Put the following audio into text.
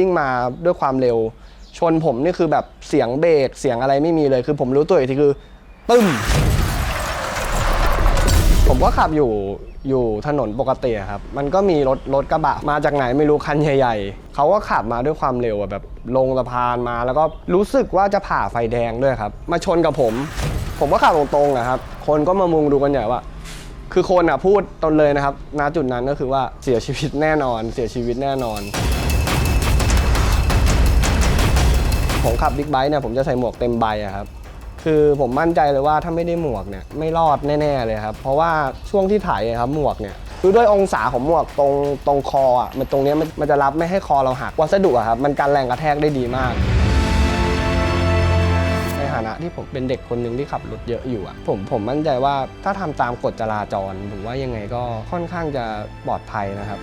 วิ่งมาด้วยความเร็ว ชนผมนี่คือแบบเสียงเบรกเสียงอะไรไม่มีเลย คือผมรู้ตัวอีกทีคือตึ้ม ผมก็ขับอยู่อยู่ถนนปกติอะครับ มันก็มีรถรถกระบะมาจากไหนไม่รู้คันใหญ่ๆ เขาก็ขับมาด้วยความเร็วอะแบบลงสะพานมาแล้วก็รู้สึกว่าจะผ่าไฟแดงด้วยครับ มาชนกับผม ผมก็ขับตรงๆนะครับ คนก็มามุงดูกันใหญ่ว่า คือคนอะพูดตนเลยนะครับณจุดนั้นก็คือว่าเสียชีวิตแน่นอน เสียชีวิตแน่นอน ผมขับบิ๊กไบค์เนี่ยผมจะใส่หมวกเต็มใบอะครับคือผมมั่นใจเลยว่าถ้าไม่ได้หมวกเนี่ยไม่รอดแน่ๆเลยครับ เพราะว่าช่วงที่ถ่ายครับหมวกเนี่ยคือด้วยองศาของหมวกตรงตรงคออะมันตรงเนี้ยมันมันจะรับไม่ให้คอเราหักวัสดุอะครับมันกันแรงกระแทกได้ดีมาก ในฐานะที่ผมเป็นเด็กคนหนึ่งที่ขับรถเยอะอยู่อะผมผมมั่นใจว่าถ้าทำตามกฎจราจรผมว่ายังไงก็ค่อนข้างจะปลอดภัยนะครับ